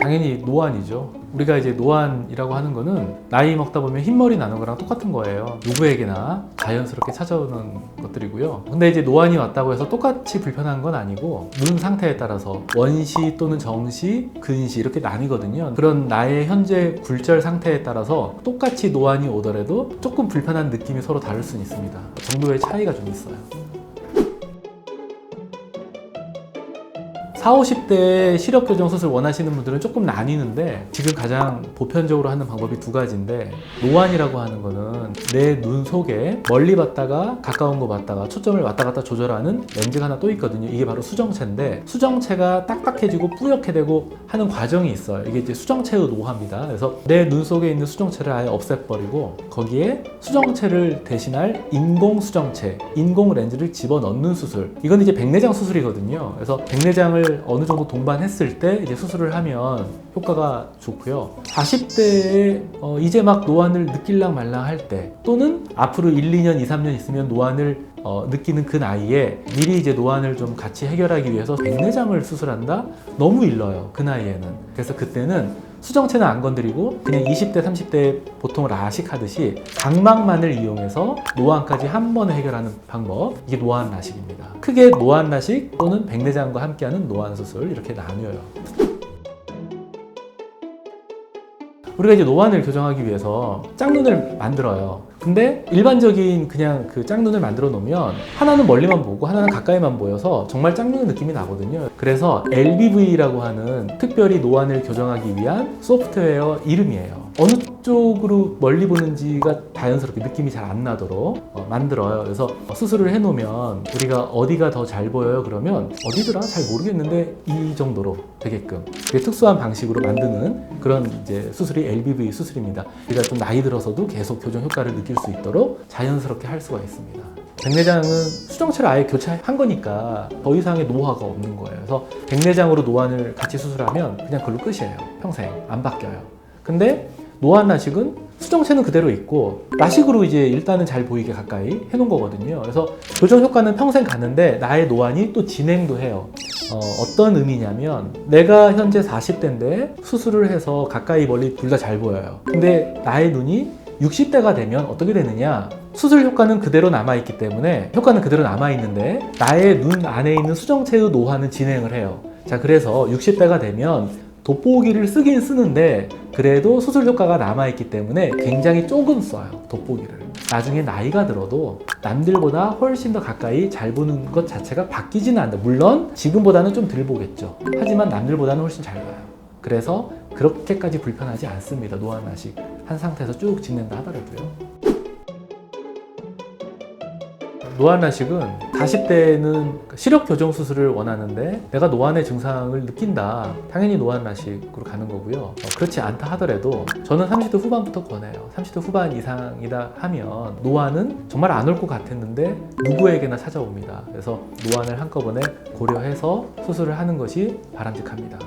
당연히 노안이죠. 우리가 이제 노안이라고 하는 거는 나이 먹다 보면 흰머리 나는 거랑 똑같은 거예요. 누구에게나 자연스럽게 찾아오는 것들이고요. 근데 이제 노안이 왔다고 해서 똑같이 불편한 건 아니고 눈 상태에 따라서 원시 또는 정시, 근시 이렇게 나뉘거든요. 그런 나의 현재 굴절 상태에 따라서 똑같이 노안이 오더라도 조금 불편한 느낌이 서로 다를 수는 있습니다. 정도의 차이가 좀 있어요. 40, 50대 시력 교정 수술 원하시는 분들은 조금 나뉘는데 지금 가장 보편적으로 하는 방법이 두 가지인데 노안이라고 하는 거는 내 눈 속에 멀리 봤다가 가까운 거 봤다가 초점을 왔다 갔다 조절하는 렌즈가 하나 또 있거든요. 이게 바로 수정체인데 수정체가 딱딱해지고 뿌옇게 되고 하는 과정이 있어요. 이게 이제 수정체의 노화입니다. 그래서 내 눈 속에 있는 수정체를 아예 없애버리고 거기에 수정체를 대신할 인공 수정체, 인공 렌즈를 집어 넣는 수술. 이건 이제 백내장 수술이거든요. 그래서 백내장을 어느 정도 동반했을 때 이제 수술을 하면 효과가 좋고요. 40대에 어, 이제 막 노안을 느낄랑 말랑 할 때 또는 앞으로 1, 2년, 2, 3년 있으면 노안을 어, 느끼는 그 나이에 미리 이제 노안을 좀 같이 해결하기 위해서 백내장을 수술한다? 너무 일러요. 그 나이에는. 그래서 그때는 수정체는 안 건드리고 그냥 20대, 30대 보통 라식 하듯이 각막만을 이용해서 노안까지 한 번에 해결하는 방법. 이게 노안 라식입니다. 크게 노안 라식 또는 백내장과 함께하는 노안 수술 이렇게 나뉘어요. 우리가 이제 노안을 교정하기 위해서 짝눈을 만들어요. 근데 일반적인 그냥 그 짝눈을 만들어 놓으면 하나는 멀리만 보고 하나는 가까이만 보여서 정말 짝눈 느낌이 나거든요. 그래서 LBV라고 하는 특별히 노안을 교정하기 위한 소프트웨어 이름이에요. 어느 쪽으로 멀리 보는지가 자연스럽게 느낌이 잘 안 나도록 어, 만들어요. 그래서 수술을 해놓으면 우리가 어디가 더 잘 보여요? 그러면 어디더라? 잘 모르겠는데 이 정도로 되게끔 되게 특수한 방식으로 만드는 그런 이제 수술이 LBV 수술입니다. 우리가 좀 나이 들어서도 계속 교정 효과를 느낄 수 있도록 자연스럽게 할 수가 있습니다. 백내장은 수정체를 아예 교체한 거니까 더 이상의 노화가 없는 거예요. 그래서 백내장으로 노안을 같이 수술하면 그냥 그걸로 끝이에요. 평생 안 바뀌어요. 근데 노안 라식은 수정체는 그대로 있고 라식으로 이제 일단은 잘 보이게 가까이 해놓은 거거든요. 그래서 교정 효과는 평생 가는데 나의 노안이 또 진행도 해요. 어, 어떤 의미냐면 내가 현재 40대인데 수술을 해서 가까이 멀리 둘 다 잘 보여요. 근데 나의 눈이 60대가 되면 어떻게 되느냐? 수술 효과는 그대로 남아있기 때문에 효과는 그대로 남아있는데 나의 눈 안에 있는 수정체의 노화는 진행을 해요. 자, 그래서 60대가 되면 돋보기를 쓰긴 쓰는데 그래도 수술 효과가 남아있기 때문에 굉장히 조금 써요. 돋보기를. 나중에 나이가 들어도 남들보다 훨씬 더 가까이 잘 보는 것 자체가 바뀌지는 않는다. 물론 지금보다는 좀 덜 보겠죠. 하지만 남들보다는 훨씬 잘 봐요. 그래서 그렇게까지 불편하지 않습니다. 노안라식 한 상태에서 쭉 지낸다 하더라도요. 노안라식은 40대에는 시력 교정 수술을 원하는데 내가 노안의 증상을 느낀다. 당연히 노안라식으로 가는 거고요. 어, 그렇지 않다 하더라도 저는 30대 후반부터 권해요. 30대 후반 이상이다 하면 노안은 정말 안 올 것 같았는데 누구에게나 찾아옵니다. 그래서 노안을 한꺼번에 고려해서 수술을 하는 것이 바람직합니다.